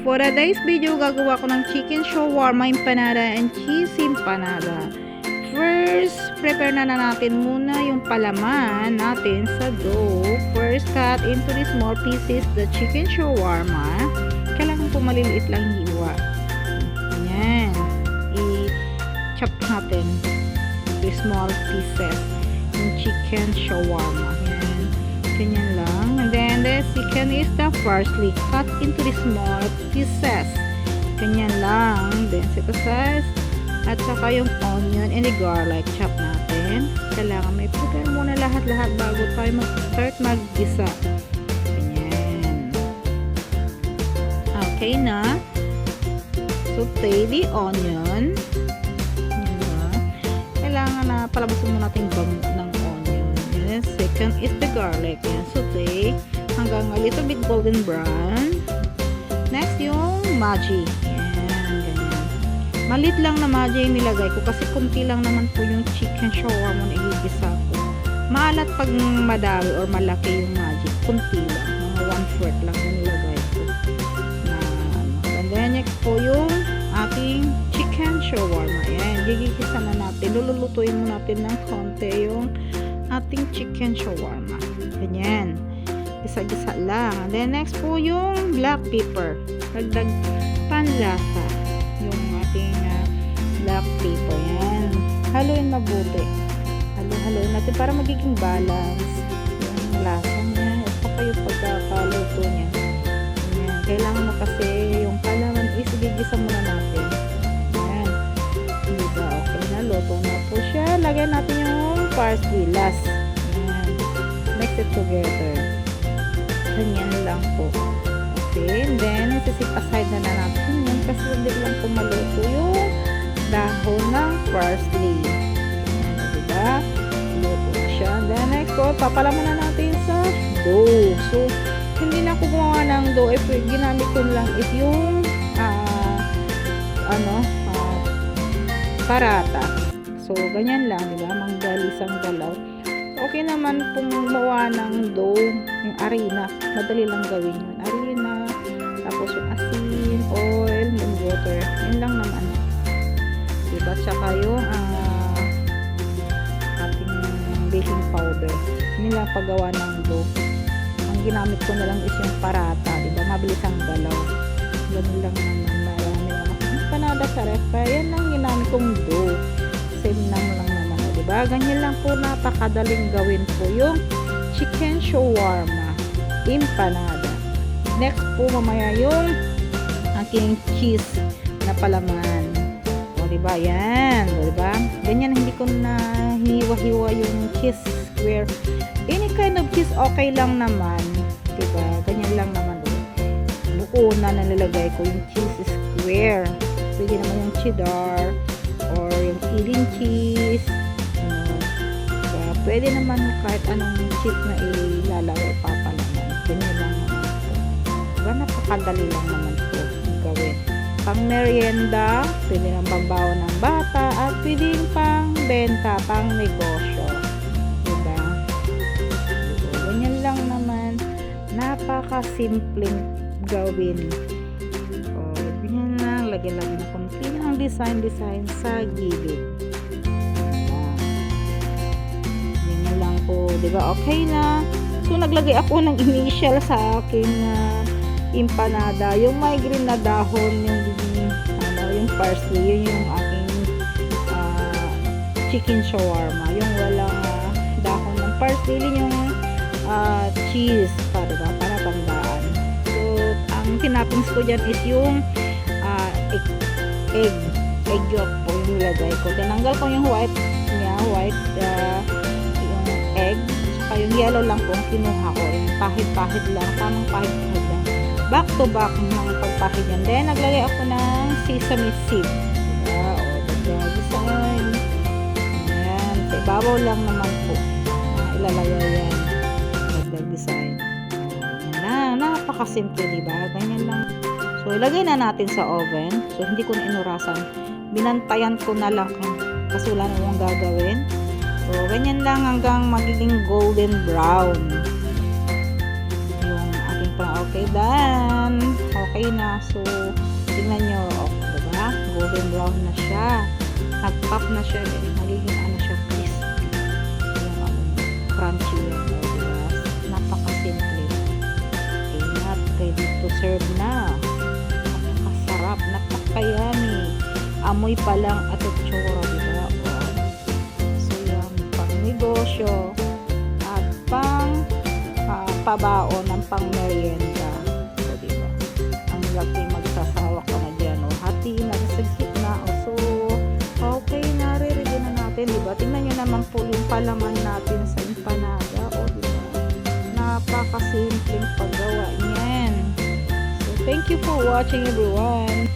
For today's video, gagawa ko ng chicken shawarma empanada and cheese empanada. First, prepare na, na natin muna yung palaman natin sa dough. First, cut into the small pieces the chicken shawarma. Kailangan po maliliit lang hiwa. Ayan. I-chop natin the small pieces yung chicken shawarma. Ayan. Ganyan lang. And then, second is the parsley. Cut into the small pieces. Ganyan lang. Then, size. At saka yung onion and the garlic. Chop natin. Kailangan may prepare muna lahat-lahat bago tayo mag-start mag-gisa. Ganyan. Okay na. Saute the onion. Yan na. Kailangan na palabasin muna natin bang ng onion. And then second is the garlic. Yan, saute hanggang a little bit golden brown. Next yung maji. Yan, ganyan. Malit lang na maji yung nilagay ko kasi kunti lang naman po yung chicken shawarma na igigisa ko. Maalat pag madami or malaki yung maji. Kunti lang. Mga one-fourth lang yung nilagay ko. And then next po yung ating chicken shawarma. Yan, gigigisa na natin. Lululutuin mo natin ng konti yung ating chicken shawarma. Ganyan. Gisa-gisa lang. Then next po yung black pepper. Dagdag panlasa. Yung ating ah, black pepper. Yan. Haluin mabuti. Halo-haloin natin para magiging balance yung lasa niya saka yung pagkakaluto niya. Yan. Kailangan mo kasi yung palaman is igigisa muna natin. Yan. Diba? Okay na. Luto na po siya. Lagyan natin yung parsley last. Yan. Mix it together. Ganyan lang po. Okay. And then, isisip aside na na natin yun kasi hindi lang po maluto yung dahon ng parsley. Yan. Diba? Luto na siya. Then, next po, papalaman na natin sa dough. So, hindi na ako gumawa ng dough. If ginamit ko lang is yung ah, ano, ah, parata. So, ganyan lang, di ba? Manggalisang galaw. Okay naman kung gumawa ng dough, yung arena. Madali lang gawin yun. Arena, tapos yung asin, oil, and water. Yun lang naman. Diba? Tsaka yung ah, ating baking powder. Yun lang paggawa ng dough. Ang ginamit ko na lang is yung parata. Diba? Mabilis ang galaw. Ganun lang naman. Marami lang. Panada sa ref. Yan lang ginamit kong dough. Same lang naman. Diba? Ganyan lang po napakadaling gawin po yung chicken shawarma. Empanada. Next po mamaya yung aking cheese na palaman. O, diba? Yan. O, diba? Ganyan, hindi ko na hiwa-hiwa yung cheese square. Any kind of cheese, okay lang naman. Diba? Ganyan lang naman. Buo na nalalagay ko yung cheese square. Pwede naman yung cheddar or yung Ilin cheese. Pwede naman kahit anong cheese na ilalagay papalaman. Ganyan lang naman po. Diba? Napakadali lang naman po gawin pang merienda, pwede nang pambawa ng bata, at pwede pang benta, pang negosyo. Diba? Diba? Ganyan lang naman. Napakasimpleng gawin. O, ganyan lang. Lagyan lang ng konti ng design-design sa gilid. Lang po. Diba? Okay na. So, naglagay ako ng initial sa aking ah, empanada. Yung may green na dahon, yung, ano, yung parsley, yun yung aking ah, chicken shawarma. Yung walang ah, dahon ng parsley, yun yung ah, cheese para, diba? para tandaan. So, ang tinapings ko dyan is yung ah, egg, egg, egg yolk po yung nilagay ko. Tinanggal ko yung white niya, white egg. Saka yung yellow lang po ang kinuha ko. Yung pahid-pahid lang, tamang pahid-pahid lang back to back ng pagpahid yan. Then, naglagay ako ng sesame seed. Diba? O, dagdag design. Ayan. Sa ibabaw lang naman po. Uh, ilalagay yan. Dagdag design. Ayan na. Napakasimple, diba? Ganyan lang. So, ilagay na natin sa oven. So, hindi ko na inurasan. Binantayan ko na lang kung kasi wala namang gagawin. So, ganyan lang hanggang magiging golden brown. Okay, done. okay na. So, tingnan nyo, oh, diba? Golden brown na siya. Nag-pop na siya, eh. Magiging ano siya, crisp. Yung ano, crunchy oh, diba? Napaka-simple. Okay, not ready to serve na. Napakasarap, napakayami. Amoy pa lang at negosyo at pang ah, pabaon ng pang merienda. So, diba? Ang laki magsasawa ka na dyan. O, hati na sa gitna. O, so, okay na. Re-ready na natin. Diba? Tingnan nyo naman po yung palaman natin sa empanada. O, diba? Napakasimpleng paggawa niyan. So, thank you for watching everyone.